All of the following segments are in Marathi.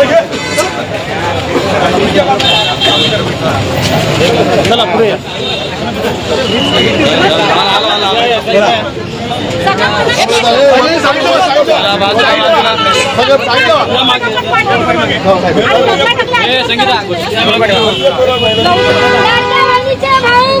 चलो चला पुढे लाडक्या भाऊ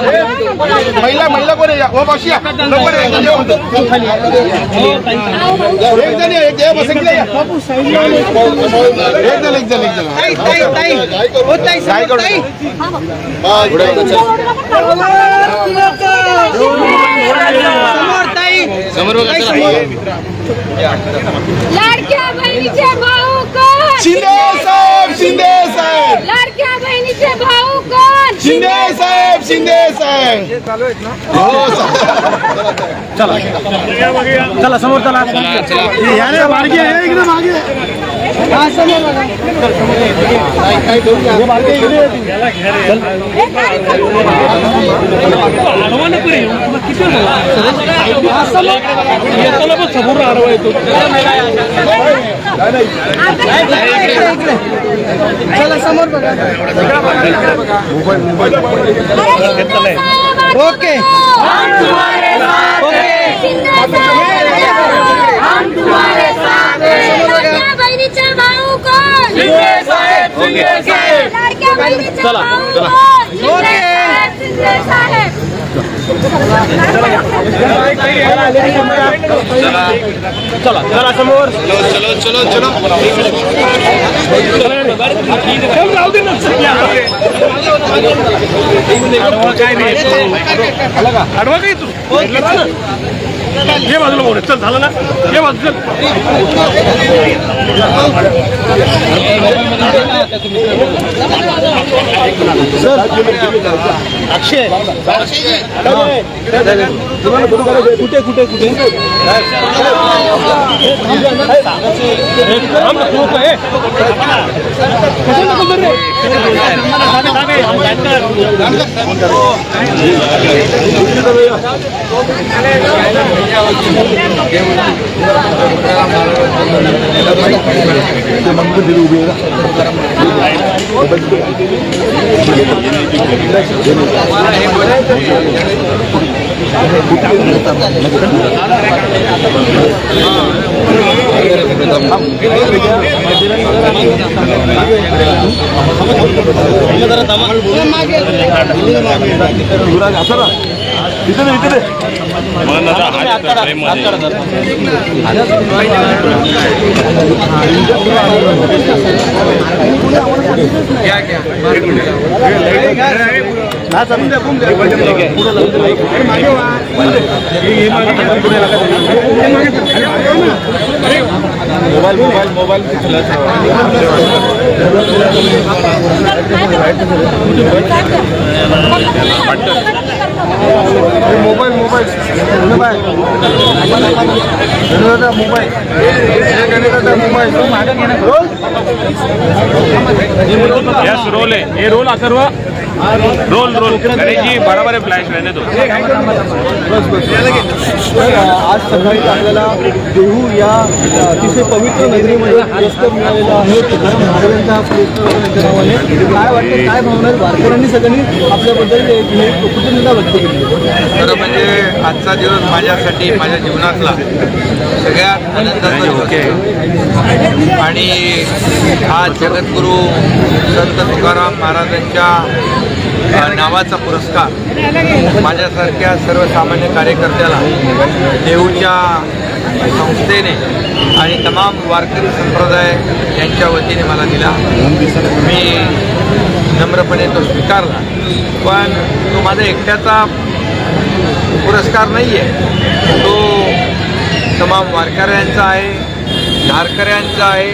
महिला महिला कोण हो मावशी एक जण एक जण बस इकडे या. एक जण एक जण एक जण. समोर बघा. लाडक्या बहिणीचे भाऊ. शिंदे साहेब शिंदे साहेब लाडक्या बहिणीचे भाऊ कोण शिंदे साहेब शिंदे साहेब हो चला समोर चला। इकडे मागे समोर आडवा येतो चला समोर बघा ओके. हम तुम्हारे साथ बहिणीचे भाऊ कोण? शिंदे साहेब शिंदे साहेब. लाडक्या बहिणीचे भाऊ कोण? शिंदे साहेब शिंदे साहेब. चला चला समोर. चलो चलो चलो काय नाही. अडवा काय तू? ये बाजूला बोल. चल झालं ना? ये बाजू चल. अक्षय. कुठे? कुठे कुठे? थांब ना, खूप आहे. कशाला नको रे? मोबाईल मोबाईल मोबाईल काय mobile mobile mobile yes roll है रोल अथर्वा. Roll roll. अरे जी बराबर है फ्लॅश रहने दो आज सकाळी आपल्याला देहू या अतिशय पवित्र नगरीमध्ये पुरस्कार मिळालेला आहे. तुकाराम महाराजांचा पुरस्कार त्यांच्या नावाने काय वाटतं काय भावना? वारकऱ्यांनी सगळ्यांनी आपल्याबद्दल एक कृतज्ञता व्यक्त केली. खरं म्हणजे आजचा दिवस माझ्यासाठी माझ्या जीवनातला सगळ्यात आनंदाचा दिवस आहे. आणि हा जगद्गुरू संत तुकाराम महाराजांच्या नावाचा पुरस्कार माझ्यासारख्या सर्वसामान्य कार्यकर्त्याला देऊच्या संस्थेने आणि तमाम वारकरी संप्रदाय यांच्या वतीने मला दिला. मी नम्रपणे तो स्वीकारला. पण तो माझा एकट्याचा पुरस्कार नाही आहे तो तमाम वारकऱ्यांचा आहे धारकऱ्यांचा आहे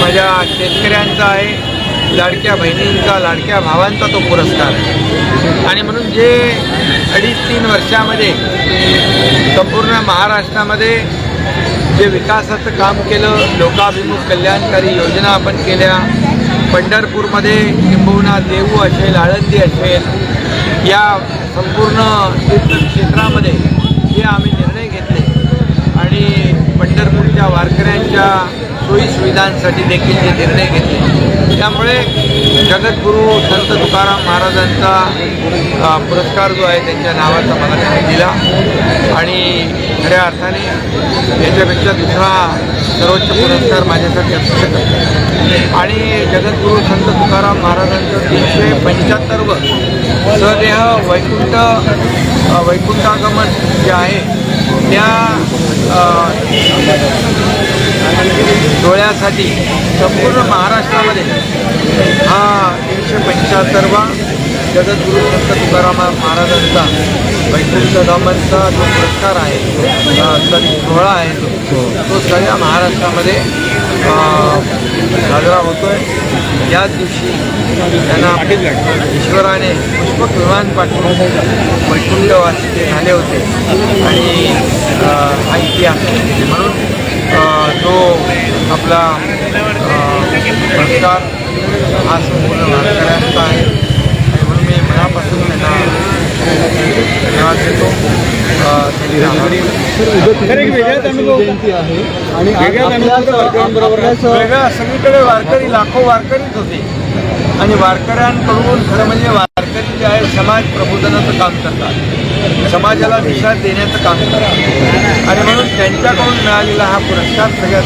माझ्या शेतकऱ्यांचा आहे. लाडक्या बहिणींचा लाडक्या भावांचा तो पुरस्कार आहे. आणि म्हणून जे अडीच तीन वर्षामध्ये संपूर्ण महाराष्ट्रामध्ये जे विकासाचं काम केलं लोकाभिमुख कल्याणकारी योजना आपण केल्या पंढरपूरमध्ये किंबहुना देऊ असेल आळंदी असेल या संपूर्ण तीर्थक्षेत्रामध्ये जे आम्ही निर्णय घेतले. आणि पंढरपूरच्या वारकऱ्यांच्या सोयीसुविधांसाठी देखील जे निर्णय घेतले. त्यामुळे जगद्गुरू संत तुकाराम महाराजांचा पुरस्कार जो आहे त्यांच्या नावाचा मला त्यांनी दिला. आणि खऱ्या अर्थाने याच्यापेक्षा दुसरा सर्वोच्च पुरस्कार माझ्यासाठी असू शकत आणि जगद्गुरू संत तुकाराम महाराजांचं तीनशे पंच्याहत्तरवं सदेह वैकुंठ वैकुंठागमन जे आहे त्या डोळ्यासाठी संपूर्ण महाराष्ट्रामध्ये हा तीनशे पंच्याहत्तरवा जगद्गुरु संत तुकाराम महाराजांचा वैकुंठ धामांचा जो पुरस्कार आहे सोहळा आहे तो सगळ्या महाराष्ट्रामध्ये साजरा होतोय. याच दिवशी त्यांना ईश्वराने पुष्पक विमान पाठवून वैकुंठवासी ते झाले होते. आणि हा इतिहास आहे. म्हणून तो आपला संस्कार हा संपूर्ण वारकऱ्यांचा आहे. आणि म्हणून मी मनापासून त्यांना धन्यवाद देतो अ, जयंती आहे. आणि सगळीकडे वारकरी लाखो वारकरीच होते. आणि वारकऱ्यांकडून खरं म्हणजे वारकरी जे आहे समाज प्रबोधनाचं काम करतात. समाजाला दिशा देण्याचं काम करतात. आणि म्हणून त्यांच्याकडून मिळालेला हा पुरस्कार सगळ्यात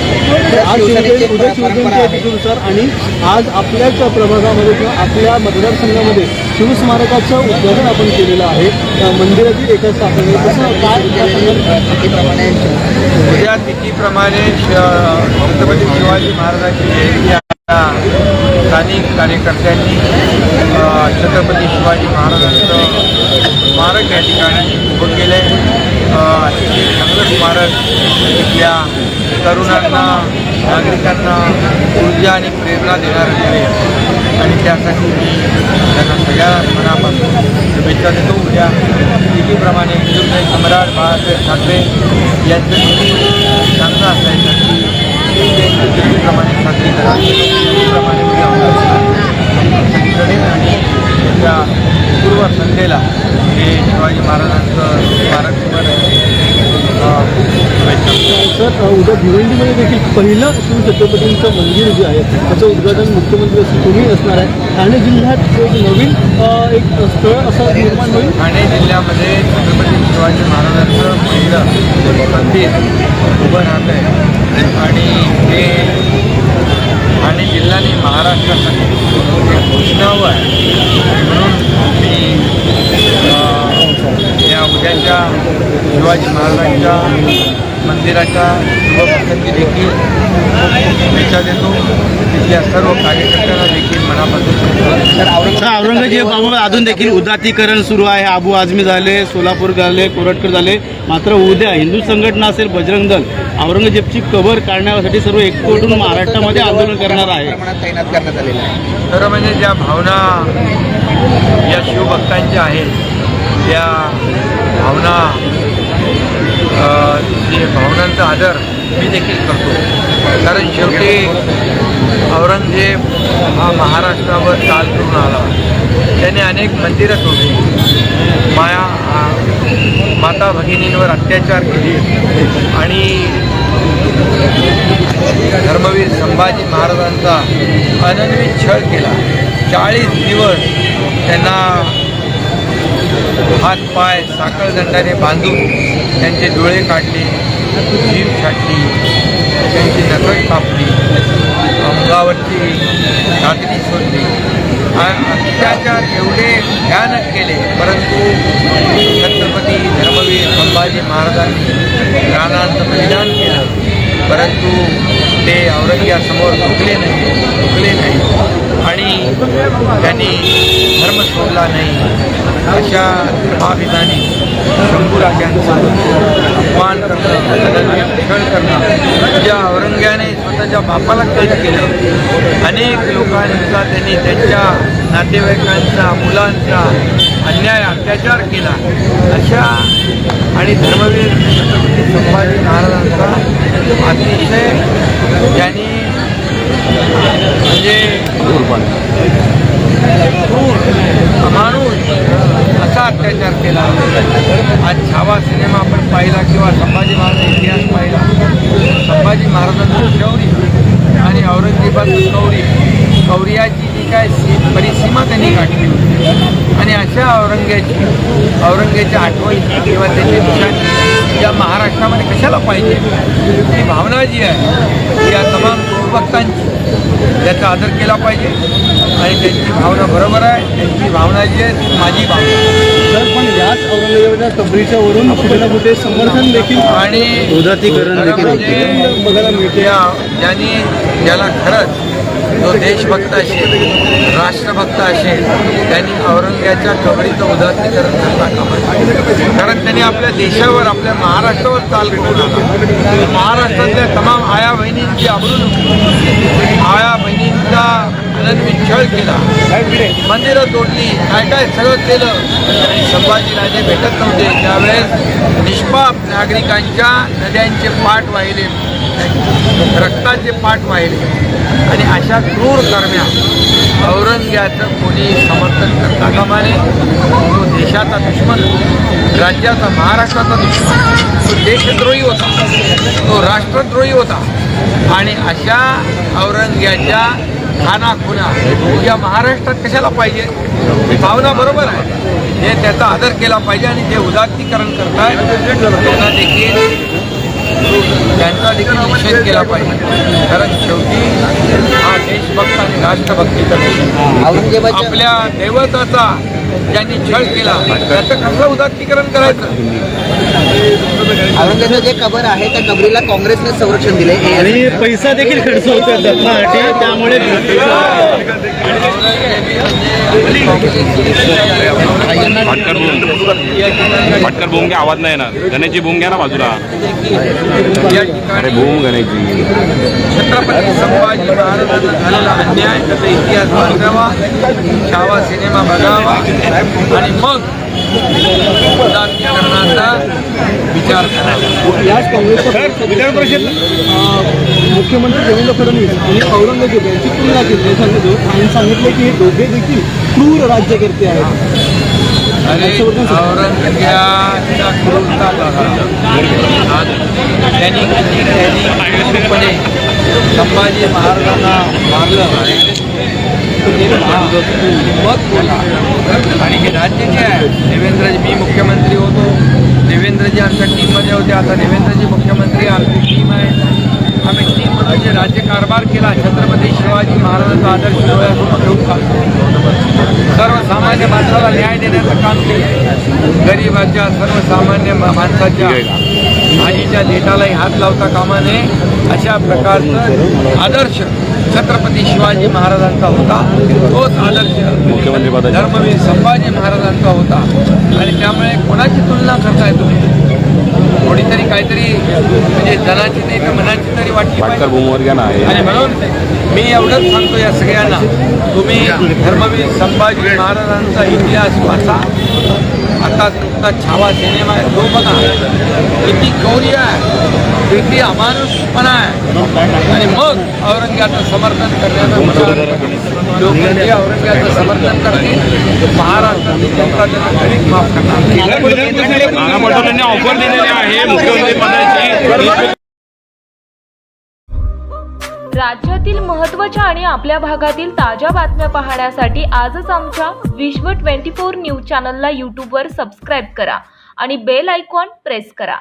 आणि आज आपल्याच प्रभागामध्ये किंवा आपल्या मतदारसंघामध्ये शिवस्मारकाचं उद्घाटन आपण केलेलं आहे. मंदिराची मंदिरातील एका स्थापने कसं काय उद्या तिथीप्रमाणे छत्रपती शिवाजी महाराजांची जयंती स्थानिक कार्यकर्त्यांनी छत्रपती शिवाजी महाराजांचं स्मारक या ठिकाणी उभं केलं आहे चांगलं स्मारक इथल्या तरुणांना नागरिकांना ऊर्जा आणि प्रेरणा देणारं दिले आणि त्यासाठी मी त्यांना सगळ्या मनापासून शुभेच्छा देतो. उद्या विधीप्रमाणे हिंदुस्थानी सम्राट बाळासाहेब ठाकरे यांचं चांगलं असायचं तिथीप्रमाणे साजरी करा तिथीप्रमाणे उद्या सगळीकडे आणि त्या पूर्व संध्येला हे शिवाजी महाराजांचं स्मारक उभं सर उद्या भिवंडीमध्ये देखील पहिलं शिवछत्रपतींचं मंदिर जे आहे त्याचं उद्घाटन मुख्यमंत्री असं तुम्ही असणार आहे. ठाणे जिल्ह्यात एक नवीन एक स्थळ असं निर्माण होईल? ठाणे जिल्ह्यामध्ये छत्रपती शिवाजी महाराजांचं पहिलं मंदिर उभं राहत आहे. आणि हे ठाणे जिल्ह्याने महाराष्ट्रासाठी एक घोषणावं आहे. म्हणून मी अ, या उद्याच्या शिवाजी महाराजांच्या मंदिराच्या शुभप्रसंगी देखील शुभेच्छा देतो. तिथल्या सर्व कार्यकर्त्यांना देखील मनापासून औरंगजेबाबत अजून देखील उदातीकरण सुरू आहे. आबू आझमी झाले सोलापूर झाले कोरटकर झाले. मात्र उद्या हिंदू संघटना असेल बजरंग दल औरंगजेबची कबर काढण्यासाठी सर्व एकवटून महाराष्ट्रामध्ये आंदोलन करणार आहे. खरं म्हणजे ज्या भावना या शिवभक्तांच्या आहेत या भावना जे भावनांचा आदर मी देखील करतो. कारण शेवटी औरंगजेब हा महाराष्ट्रावर चाल करून आला. त्याने अनेक मंदिरं तोडली. माया माता भगिनींवर अत्याचार केले. आणि धर्मवीर संभाजी महाराजांचा अनन्वित छळ केला. चाळीस दिवस त्यांना हात पाय साखळदंडाने बांधून त्यांचे डोळे काढले जीव छाटली त्यांची नकळ कापली अंगावरची छातडी सोडली. हा अत्याचार एवढे भयानक केले परंतु छत्रपती धर्मवीर संभाजी महाराजांनी प्राणांचं बलिदान केलं. परंतु ते औरंग्यासमोर झुकले नाही झुकले नाही. आणि त्यांनी धर्म सोडला नाही. अशा महाविधानी शंभूराजांचा अपमान करणं अनन्य करणं ज्या औरंग्याने स्वतःच्या बापाला कैद केलं. अनेक लोकांचा त्यांनी त्यांच्या नातेवाईकांचा मुलांचा अन्याय अत्याचार केला. अशा आणि धर्मवीर छत्रपती संभाजी महाराजांचा अतिशय ज्यांनी म्हणजे क्रूर अमानुष अत्याचार केला. आज छावा सिनेमा आपण पाहिला किंवा संभाजी महाराज इतिहास पाहिला. संभाजी महाराजांचं शौर्य आणि औरंगजेबाचं शौर्य शौर्याची जी काय सी परिसीमा त्यांनी गाठली होती. आणि अशा औरंग्याची औरंगजेबाच्या आठवणी किंवा त्याची निशाणी या महाराष्ट्रामध्ये कशाला पाहिजे? ही भावना जी आहे ती या तमाम भक्तांची त्याचा आदर केला पाहिजे आणि त्यांची भावना बरोबर आहे त्यांची भावना जी आहे ती माझी भावना आहे. तर पण याच औरंगजेबाच्या कबरीच्या वरून कुठे ना कुठे समर्थन देखील आणि उदातीकरण देखील. म्हणजे बघायला मिळते या ज्यांनी ज्याला खरंच जो देशभक्त असेल राष्ट्रभक्त असेल त्यांनी औरंगाच्या कबडीचं उदात्तीकरण करता कामा कारण त्यांनी आपल्या देशावर आपल्या महाराष्ट्रावर चाल करून आला. महाराष्ट्रातल्या तमाम आया बहिणींची आवरून आया बहिणींचा अनन्वित छळ केला. मंदिरं तोडली काय काय सगळं केलं. आणि संभाजीराजे भेटत नव्हते. त्यावेळेस निष्पाप नागरिकांच्या नद्यांचे पाठ वाहिले. रक्ताचे पाठ वाहिले. आणि अशा क्रूर कर्म्या औरंग्याचं कोणी समर्थन करता कामा नये तो देशाचा दुश्मन राज्याचा महाराष्ट्राचा दुश्मन. तो देशद्रोही होता. तो राष्ट्रद्रोही होता. आणि अशा औरंग्याच्या खाना खुना या महाराष्ट्रात कशाला पाहिजे? ही भावना बरोबर आहे. हे त्याचा आदर केला पाहिजे आणि जे उदात्तीकरण करतायत त्यांना देखील त्यांचा देखील निषेध केला पाहिजे कारण शेवटी हा देशभक्त आणि राष्ट्रभक्तीचा देश आहे. आपल्या दैवताचा ज्यांनी छळ केला त्याचं कसं उदात्तीकरण करायचं औरंगजेबाचं जे कबर आहे त्या कबरीला काँग्रेसने संरक्षण दिले आणि पैसा देखील खर्च होतो दत्तासाठी त्यामुळे भाटकर बूम घ्या आवाज नाही येणार. गणेशची बूम घ्या ना बाजूला. ठिकाणी बूम गणेशजी. छत्रपती संभाजी महाराजांना झालेला अन्याय त्याचा इतिहास वाचावा छावा सिनेमा बघावा आणि मग उदात्तीकरणाचा विचार करावा याच काँग्रेसच्या विधान परिषद मुख्यमंत्री देवेंद्र फडणवीस आणि औरंगजेब यांची तुलना केली. सांगितलं आणि सांगितलं की हे दोघे देखील क्रूर राज्यकर्ते आहेत. अरे औरंगजेबाच्या क्रूरता बघा. त्यांनी त्यांनी संभाजी महाराजांना मारलं. मत बोला आणि हे राज्य जे आहे देवेंद्रजी मी मुख्यमंत्री होतो. देवेंद्रजी आमच्या टीममध्ये होते. आता देवेंद्रजी मुख्यमंत्री आमची टीम आहे. आम्ही टीममध्ये जे राज्यकारभार केला छत्रपती शिवाजी महाराजांचा आदर्श डोळ्यासमोर घेऊन चालतो सर्वसामान्य माणसाला न्याय देण्याचं काम केलं गरिबाच्या सर्वसामान्य माणसाच्या आजीच्या लेटालाही हात लावता कामा नये अशा प्रकारचं आदर्श छत्रपती शिवाजी महाराजांचा होता. तोच आदर्श. मुख्यमंत्रीपदाचे. धर्मवीर संभाजी महाराजांचा होता. आणि त्यामुळे कोणाची तुलना करताय तुम्ही? कोणीतरी काहीतरी म्हणजे जनाची नाही तर मनाची तरी वाटली आणि म्हणून मी एवढंच सांगतो या सगळ्यांना. तुम्ही धर्मवीर संभाजी महाराजांचा इतिहास वाचा. आता तुमचा छावा सिनेमा आहे. तो बघा. किती चौर्य आहे. किती अमानुषपणा आहे आणि मग औरंग्याचं समर्थन करण्याचा विचार लोक जे औरंग्याचं समर्थन करतील महाराष्ट्राची जनता त्यांना गणित माफ करणार नाना पटोलेंनी ऑफर दिलेली आहे मुख्यमंत्री पदाची. राज्यातील महत्त्वाच्या आणि आपल्या भागातील ताज्या बातम्या पाहण्यासाठी आजच आमच्या विश्व ट्वेंटी फोर न्यूज चॅनलला यूट्यूबवर सबस्क्राईब करा आणि बेल आयकॉन प्रेस करा.